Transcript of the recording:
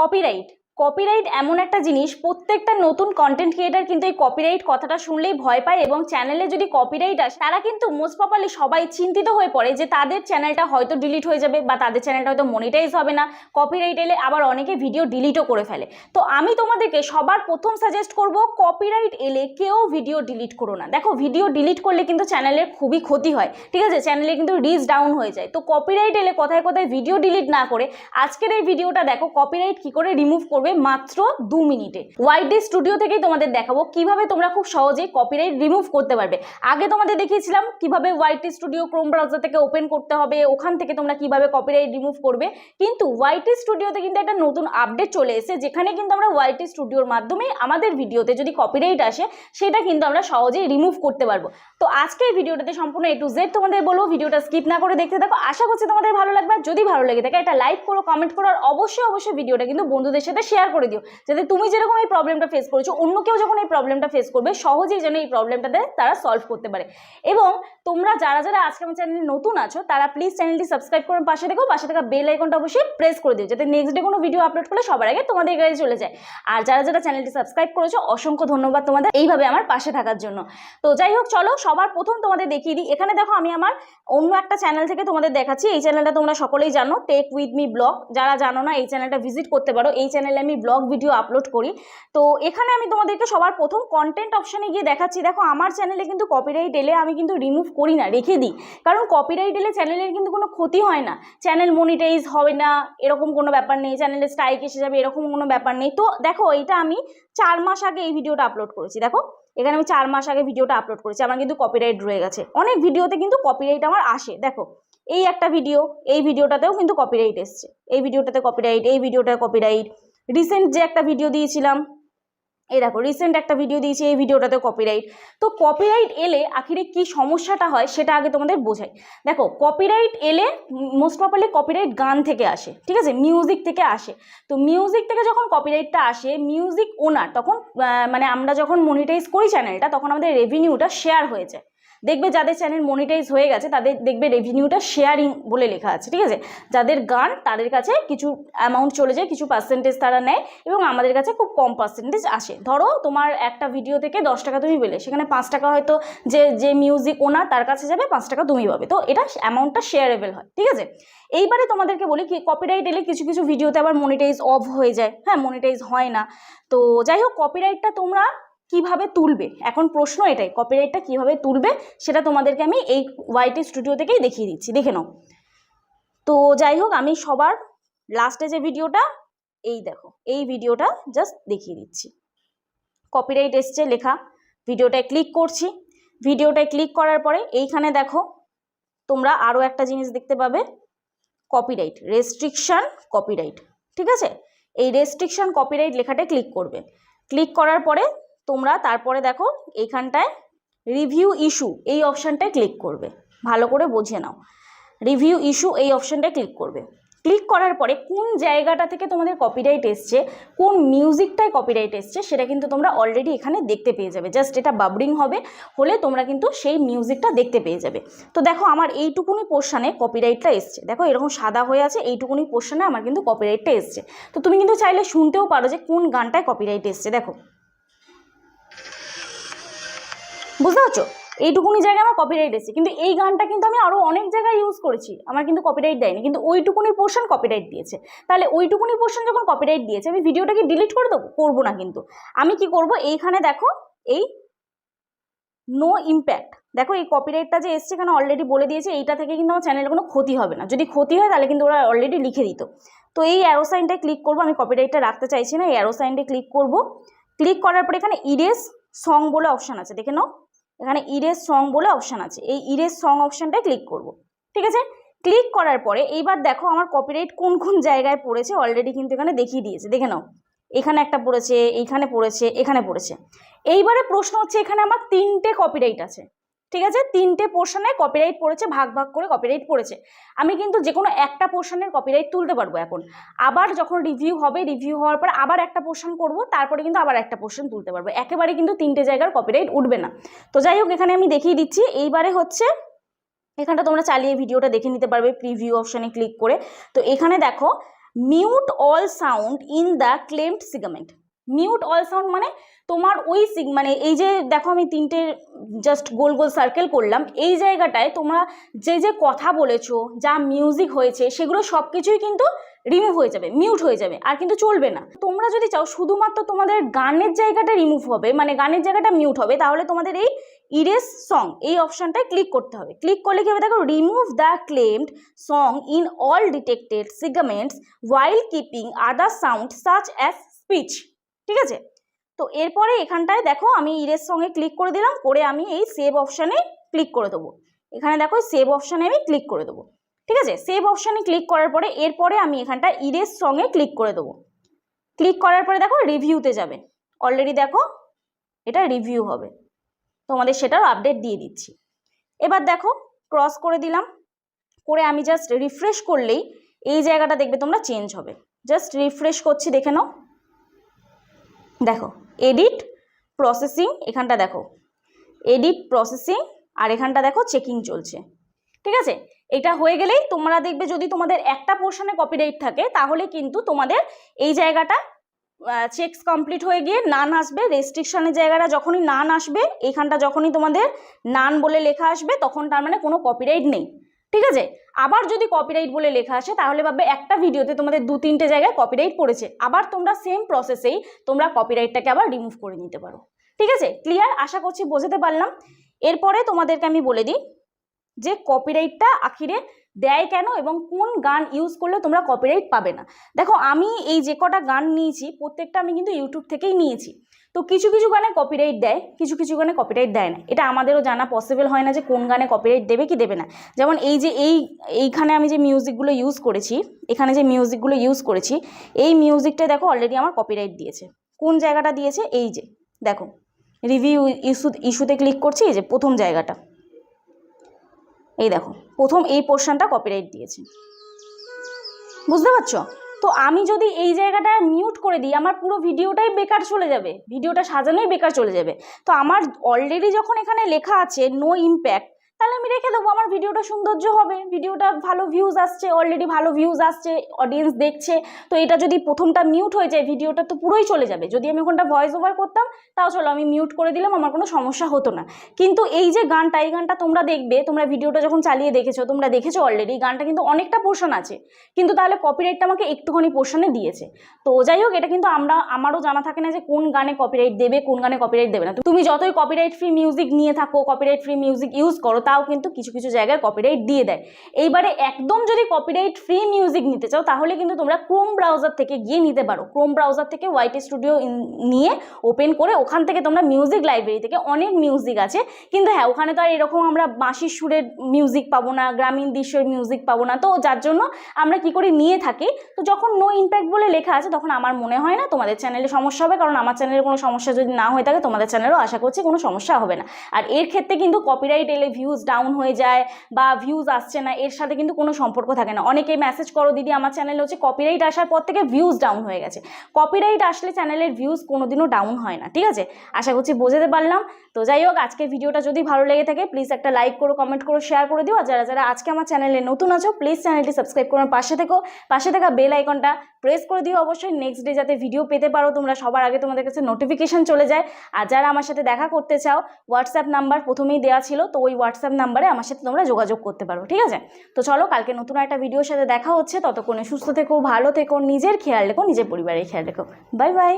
Copyright copyright এমন একটা জিনিস, প্রত্যেকটা নতুন কন্টেন্ট ক্রিয়েটার কিন্তু এই কপিরাইট কথাটা শুনলেই ভয় পায় এবং চ্যানেলে যদি কপিরাইট আসে, তারা কিন্তু মোস্ট প্রপারলি সবাই চিন্তিত হয়ে পড়ে যে তাদের চ্যানেলটা হয়তো ডিলিট হয়ে যাবে বা তাদের চ্যানেলটা হয়তো মনিটাইজ হবে না। কপিরাইট এলে আবার অনেকে ভিডিও ডিলিটও করে ফেলে। তো আমি তোমাদেরকে সবার প্রথম সাজেস্ট করব কপিরাইট এলে কেউ ভিডিও ডিলিট করো না। দেখো ভিডিও ডিলিট করলে কিন্তু চ্যানেলের খুবই ক্ষতি হয়। ঠিক আছে? চ্যানেলে কিন্তু রিচ ডাউন হয়ে যায়। তো কপিরাইট এলে কোথায় কোথায় ভিডিও ডিলিট না করে, আজকের এই ভিডিওটা দেখো কপিরাইট কি করে রিমুভ করবে মাত্র দু মিনিটে। ওয়াইডি স্টুডিও থেকেই তোমাদের দেখাবো কীভাবে তোমরা খুব সহজেই কপিরাইট রিমুভ করতে পারবে। আগে তোমাদের দেখিয়েছিলাম কীভাবে ওয়াইটি স্টুডিও ক্রোম ব্রাউজার থেকে ওপেন করতে হবে, ওখান থেকে তোমরা কীভাবে কপিরাইট রিমুভ করবে। কিন্তু ওয়াইটি স্টুডিওতে কিন্তু একটা নতুন আপডেট চলে এসেছে, যেখানে কিন্তু আমরা ওয়াইটি স্টুডিওর মাধ্যমে আমাদের ভিডিওতে যদি কপিরাইট আসে, সেটা কিন্তু আমরা সহজেই রিমুভ করতে পারব। তো আজকে এই ভিডিওটাতে সম্পূর্ণ এ টু জেড তোমাদের বলব, ভিডিওটা স্কিপ না করে দেখতে থাকো। আশা করছি তোমাদের ভালো লাগবে। যদি ভালো লেগে থাকে, একটা লাইক করো কমেন্ট করো, আর অবশ্যই অবশ্যই ভিডিওটা কিন্তু বন্ধুদের সাথে শেয়ার করে দিও, যাতে তুমি যেরকম এই প্রবলেমটা ফেস করেছ, অন্য কেউ যখন এই প্রবলেমটা ফেস করবে, সহজেই যেন এই প্রবলেমটাতে তারা সলভ করতে পারে। এবং তোমরা যারা যারা আজকে আমার চ্যানেলে নতুন আছো, তারা প্লিজ চ্যানেলটি সাবস্ক্রাইব করে পাশে দেখো পাশে থাকা বেল আইকনটা অবশ্যই প্রেস করে দিও, যাতে নেক্সট ডে কোনো ভিডিও আপলোড করলে সবার আগে তোমাদের কাছে চলে যায়। আর যারা যারা চ্যানেলটি সাবস্ক্রাইব করেছ, অসংখ্য ধন্যবাদ তোমাদের এইভাবে আমার পাশে থাকার জন্য। তো যাই হোক, চলো সবার প্রথম তোমাদের দেখিয়ে দিই। এখানে দেখো আমি আমার অন্য একটা চ্যানেল থেকে তোমাদের দেখাচ্ছি। এই চ্যানেলটা তোমরা সকলেই জানো টেক উইথ মি ব্লগ যারা জানো না, এই চ্যানেলটা ভিজিট করতে পারো। এই চ্যানেলে আমি ব্লগ ভিডিও আপলোড করি। তো এখানে আমি তোমাদেরকে সবার প্রথম কন্টেন্ট অপশানে গিয়ে দেখাচ্ছি। দেখো, আমার চ্যানেলে কিন্তু কপিরাইট এলে আমি কিন্তু রিমুভ করি না, রেখে দিই। কারণ কপিরাইট এলে চ্যানেলের কিন্তু কোনো ক্ষতি হয় না। চ্যানেল মনিটাইজ হবে না, এরকম কোনো ব্যাপার নেই। চ্যানেলে স্ট্রাইক এসে যাবে, এরকম কোনো ব্যাপার নেই। তো দেখো, এটা আমি চার মাস আগে এই ভিডিওটা আপলোড করেছি। দেখো, এখানে আমি চার মাস আগে ভিডিওটা আপলোড করেছি। আমার কিন্তু কপিরাইট রয়ে গেছে। অনেক ভিডিওতে কিন্তু কপিরাইট আমার আসে। দেখো, এই একটা ভিডিও এই ভিডিওটাতেও কিন্তু কপিরাইট এসছে। এই ভিডিওটাতে কপিরাইট এই ভিডিওটাতে কপিরাইট রিসেন্ট যে একটা ভিডিও দিয়েছিলাম, এই দেখো রিসেন্ট একটা ভিডিও দিয়েছি, এই ভিডিওটাতে কপিরাইট তো কপিরাইট এলে আখিরে কি সমস্যাটা হয় সেটা আগে তোমাদের বোঝাই। দেখো কপিরাইট এলে মোস্ট প্রপারলি কপিরাইট গান থেকে আসে, ঠিক আছে? মিউজিক থেকে আসে। তো মিউজিক থেকে যখন কপিরাইটটা আসে মিউজিক ওনার তখন মানে আমরা যখন মনিটাইজ করি চ্যানেলটা তখন আমাদের রেভিনিউটা শেয়ার হয়ে যায়। দেখবে যাদের চ্যানেল মনিটাইজ হয়ে গেছে, তাদের দেখবে রেভিনিউটা শেয়ারিং বলে লেখা আছে, ঠিক আছে? যাদের গান, তাদের কাছে কিছু অ্যামাউন্ট চলে যায়, কিছু পার্সেন্টেজ তারা নেয় এবং আমাদের কাছে খুব কম পার্সেন্টেজ আসে। ধরো তোমার একটা ভিডিও থেকে দশ টাকা তুমি পেলে, সেখানে পাঁচ টাকা হয়তো যে যে মিউজিক ওনার তার কাছে যাবে, পাঁচ টাকা তুমি পাবে। তো এটা অ্যামাউন্টটা শেয়ারেবল হয়, ঠিক আছে? এইবারে তোমাদেরকে বলি কি কপিরাইট এলে কিছু কিছু ভিডিওতে আবার মনিটাইজ অফ হয়ে যায়। হ্যাঁ মনিটাইজ হয় না। তো যাই হোক কপিরাইটটা তোমরা কীভাবে তুলবে? এখন প্রশ্ন এটাই কপিরাইটটা কীভাবে তুলবে সেটা তোমাদেরকে আমি এই ওয়াইটি স্টুডিও থেকেই দেখিয়ে দিচ্ছি, দেখে নাও। তো যাই হোক, আমি সবার লাস্টে যে ভিডিওটা এই দেখো, এই ভিডিওটা জাস্ট দেখিয়ে দিচ্ছি। কপিরাইট এসছে লেখা ভিডিওটায় ক্লিক করছি। ভিডিওটায় ক্লিক করার পরে এইখানে দেখো, তোমরা আরও একটা জিনিস দেখতে পাবে কপিরাইট রেস্ট্রিকশান কপিরাইট ঠিক আছে? এই রেস্ট্রিকশন কপিরাইট লেখাটায় ক্লিক করবে। ক্লিক করার পরে তোমরা তারপরে দেখো এইখানটায় রিভিউ ইস্যু এই অপশানটায় ক্লিক করবে। ভালো করে বুঝে নাও। রিভিউ ইস্যু এই অপশানটায় ক্লিক করবে। ক্লিক করার পরে কোন জায়গাটা থেকে তোমাদের কপিরাইট এসছে, কোন মিউজিকটায় কপিরাইট এসছে, সেটা কিন্তু তোমরা অলরেডি এখানে দেখতে পেয়ে যাবে। জাস্ট এটা বাবরিং হবে, হলে তোমরা কিন্তু সেই মিউজিকটা দেখতে পেয়ে যাবে। তো দেখো আমার এইটুকুনি পোর্শানে কপিরাইটটা এসছে। দেখো এরকম সাদা হয়ে আছে, এইটুকুনি পোর্শানে আমার কিন্তু কপিরাইটটা এসছে। তো তুমি কিন্তু চাইলে শুনতেও পারো যে কোন গানটায় কপিরাইট এসছে। দেখো বুঝতে পারছ? এইটুকুনি জায়গায় আমার কপিরাইট এসেছে কিন্তু এই গানটা কিন্তু আমি আরও অনেক জায়গায় ইউজ করেছি। আমার কিন্তু কপিরাইট দেয়নি। কিন্তু ওইটুকুনি পোর্শন কপিরাইট দিয়েছে। তাহলে ওইটুকুনি পোর্শন যখন কপিরাইট দিয়েছে, আমি ভিডিওটাকে ডিলিট করে দেবো? করব না কিন্তু। আমি কি করব? এইখানে দেখো, এই নো ইম্প্যাক্ট দেখো, এই কপিরাইটটা যে এসছে, এখানে অলরেডি বলে দিয়েছে, এইটা থেকে কিন্তু আমার চ্যানেলের কোনো ক্ষতি হবে না। যদি ক্ষতি হয়, তাহলে কিন্তু ওরা অলরেডি লিখে দিত। তো এই অ্যারো সাইনটায় ক্লিক করব। আমি কপিরাইটটা রাখতে চাইছি না, এই অ্যারো সাইনটায় ক্লিক করব। ক্লিক করার পরে এখানে ইরেস সং বলে অপশান আছে। দেখে নাও। এখানে ইরেজ সং বলে অপশান আছে। এই ইরেজ সং অপশানটায় ক্লিক করব। ঠিক আছে? ক্লিক করার পরে এইবার দেখো আমার কপিরাইট কোন কোন জায়গায় পড়েছে অলরেডি কিন্তু এখানে দেখিয়ে দিয়েছে। দেখে নাও। এখানে একটা পড়েছে, এইখানে পড়েছে, এখানে পড়েছে। এইবারে প্রশ্ন হচ্ছে এখানে আমার তিনটে কপিরাইট আছে। ঠিক আছে? তিনটে পোর্শনে কপিরাইট পড়েছে, ভাগ ভাগ করে কপিরাইট পড়েছে। আমি কিন্তু যে কোনো একটা পোর্শনের কপিরাইট তুলতে পারব এখন। আবার যখন রিভিউ হবে রিভিউ হওয়ার পর আবার একটা পোর্শন করব, তারপরে কিন্তু আবার একটা পোর্শন তুলতে পারব। একেবারে কিন্তু তিনটে জায়গার কপিরাইট উঠবে না। তো যাই হোক, এখানে আমি দেখিয়ে দিচ্ছি। এইবারে হচ্ছে, এখানটা তোমরা চালিয়ে ভিডিওটা দেখে নিতে পারবে প্রিভিউ অপশানে ক্লিক করে। তো এখানে দেখো mute all sound in the claimed segment mute all sound মানে তোমার ওই মানে এই যে দেখো আমি তিনটে জাস্ট গোল গোল সার্কেল করলাম, এই জায়গাটায় তোমরা যে যে কথা বলেছ, যা মিউজিক হয়েছে, সেগুলো সব কিছুই কিন্তু রিমুভ হয়ে যাবে মিউট হয়ে যাবে, আর কিন্তু চলবে না। তোমরা যদি চাও শুধুমাত্র তোমাদের গানের জায়গাটা রিমুভ হবে মানে গানের জায়গাটা মিউট হবে, তাহলে তোমাদের এই ইরেস সং এই অপশানটায় ক্লিক করতে হবে। ক্লিক করলে কি হবে? দেখো remove the claimed song in all detected segments while keeping other sound such as speech ঠিক আছে? তো এরপরে এখানটায় দেখো আমি ইরেস সঙ্গে ক্লিক করে দিলাম, করে আমি এই সেভ অপশানে ক্লিক করে দেবো। এখানে দেখো সেভ অপশানে আমি ক্লিক করে দেবো। ঠিক আছে? সেভ অপশানে ক্লিক করার পরে এরপরে আমি এখানটা ইরেস সঙ্গে ক্লিক করে দেবো। ক্লিক করার পরে দেখো রিভিউতে যাবে। অলরেডি দেখো এটা রিভিউ হবে। তোমাদের সেটার আপডেট দিয়ে দিচ্ছি। এবার দেখো ক্রস করে দিলাম। করে আমি জাস্ট রিফ্রেশ করলেই এই জায়গাটা দেখবে তোমরা চেঞ্জ হবে। জাস্ট রিফ্রেশ করছি দেখে নাও। দেখো এডিট প্রসেসিং এখানটা দেখো। এডিট প্রসেসিং আর এখানটা দেখো চেকিং চলছে। ঠিক আছে? এটা হয়ে গেলেই তোমরা দেখবে যদি তোমাদের একটা পোর্শনে কপিরাইট থাকে, তাহলে কিন্তু তোমাদের এই জায়গাটা চেকস কমপ্লিট হয়ে গিয়ে নান আসবে। রেস্ট্রিকশনের জায়গাটা যখনই নান আসবে, এখানটা যখনই তোমাদের নান বলে লেখা আসবে, তখন তার মানে কোনো কপিরাইট নেই। ঠিক আছে? আবার যদি কপিরাইট বলে লেখা আসে, তাহলে ভাববে একটা ভিডিওতে তোমাদের দু তিনটে জায়গায় কপিরাইট পড়েছে। আবার তোমরা সেম প্রসেসেই তোমরা কপিরাইটটাকে আবার রিমুভ করে নিতে পারো। ঠিক আছে? ক্লিয়ার আশা করছি বোঝাতে পারলাম। এরপরে তোমাদেরকে আমি বলে দিই যে কপিরাইটটা আখিরে দেয় কেন এবং কোন গান ইউজ করলে তোমরা কপিরাইট পাবে না। দেখো, আমি এই যে কটা গান নিয়েছি, প্রত্যেকটা আমি কিন্তু ইউটিউব থেকেই নিয়েছি। তো কিছু কিছু গানে কপিরাইট দেয়, কিছু কিছু গানে কপিরাইট দেয় না। এটা আমাদেরও জানা পসিবল হয় না যে কোন গানে কপিরাইট দেবে কি দেবে না। যেমন এই যে এই, এইখানে আমি যে মিউজিকগুলো ইউজ করেছি, এখানে যে মিউজিকগুলো ইউজ করেছি, এই মিউজিকটা দেখো অলরেডি আমার কপিরাইট দিয়েছে। কোন জায়গাটা দিয়েছে? এই যে, দেখো। রিভিউ ইস্যু ইস্যুতে ক্লিক করছি, এই যে প্রথম জায়গাটা। এই দেখো, প্রথম এই পোর্শনটা কপিরাইট দিয়েছে। বুঝতে পারছ? তো আমি যদি এই জায়গাটা মিউট করে দিই, আমার পুরো ভিডিওটাই বেকার চলে যাবে। ভিডিওটা সাজানোই বেকার চলে যাবে। তো আমার অলরেডি যখন এখানে লেখা আছে নো ইম্প্যাক্ট তাহলে আমি রেখে দেবো, আমার ভিডিওটা সৌন্দর্য হবে। ভিডিওটা ভালো ভিউজ আসছে অলরেডি ভালো ভিউজ আসছে অডিয়েন্স দেখছে, তো এটা যদি প্রথমটা মিউট হয়ে যায়, ভিডিওটা তো পুরোই চলে যাবে। যদি আমি ওখানটা ভয়েস ওভার করতাম, তাও চলো আমি মিউট করে দিলাম, আমার কোনো সমস্যা হতো না। কিন্তু এই যে গানটা, এই গানটা তোমরা দেখবে, তোমরা ভিডিওটা যখন চালিয়ে দেখেছ, তোমরা দেখেছ অলরেডি গানটা কিন্তু অনেকটা পোর্শন আছে। কিন্তু তাহলে কপিরাইটটা আমাকে একটুখানি পোর্শনে দিয়েছে। তো যাই হোক, এটা কিন্তু আমরা, আমারও জানা থাকে না যে কোন গানে কপিরাইট দেবে, কোন গানে কপিরাইট দেবে না। তুমি যতই কপিরাইট ফ্রি মিউজিক নিয়ে থাকো কপিরাইট ফ্রি মিউজিক ইউজ করো তাও কিন্তু কিছু কিছু জায়গায় কপিরাইট দিয়ে দেয়। এইবারে একদম যদি কপিরাইট ফ্রি মিউজিক নিতে চাও, তাহলে কিন্তু তোমরা ক্রোম ব্রাউজার থেকে গিয়ে নিতে পারো। ক্রোম ব্রাউজার থেকে ওয়াইটি স্টুডিও নিয়ে ওপেন করে ওখান থেকে তোমরা মিউজিক লাইব্রেরি থেকে অনেক মিউজিক আছে। কিন্তু হ্যাঁ ওখানে তো আর এরকম আমরা বাঁশির সুরের মিউজিক পাবো না, গ্রামীণ দৃশ্যের মিউজিক পাবো না। তো যার জন্য আমরা কি করে, নিয়ে থাকি। তো যখন নো ইম্প্যাক্ট বলে লেখা আছে, তখন আমার মনে হয় না তোমাদের চ্যানেলে সমস্যা হবে, কারণ আমার চ্যানেলে কোনো সমস্যা যদি না হয়ে থাকে, তোমাদের চ্যানেলও আশা করছি কোনো সমস্যা হবে না। আর এর ক্ষেত্রে কিন্তু কপিরাইট এলে ভিউজ ডাউন হয়ে যায় বা ভিউজ আসছে না, এর সাথে কিন্তু কোনো সম্পর্ক থাকে না। অনেকেই মেসেজ করো, দিদি, আমার চ্যানেলে হচ্ছে কপিরাইট আসার পর থেকে ভিউজ ডাউন হয়ে গেছে। কপিরাইট আসলে চ্যানেলের ভিউজ কোনোদিনও ডাউন হয় না, ঠিক আছে? আশা করছি বোঝাতে পারলাম। তো যাই হোক, আজকের ভিডিওটা যদি ভালো লেগে থাকে প্লিজ একটা লাইক করো কমেন্ট করো শেয়ার করে দিও। আর যারা যারা আজকে আমার চ্যানেলে নতুন আছো প্লিজ চ্যানেলটি সাবস্ক্রাইব করো পাশে থেকো। পাশে থাকা বেল আইকনটা প্রেস করে দিও। অবশ্যই নেক্সট ডে যাতে ভিডিও পেতে পারো, তোমরা সবার আগে তোমাদের কাছে নোটিফিকেশন চলে যায়। আর যারা আমার সাথে দেখা করতে চাও হোয়াটসঅ্যাপ নাম্বার প্রথমেই দেওয়া ছিল, তো ওই হোয়াটসঅ্যাপ নাম্বারে আমার সাথে তোমরা যোগাযোগ করতে পারো, ঠিক আছে? তো চলো, কালকে নতুন একটা ভিডিওর সাথে দেখা হচ্ছে। ততক্ষণে সুস্থ থেকো, ভালো থেকো, নিজের খেয়াল রেখো, নিজের পরিবারের খেয়াল রেখো। Bye bye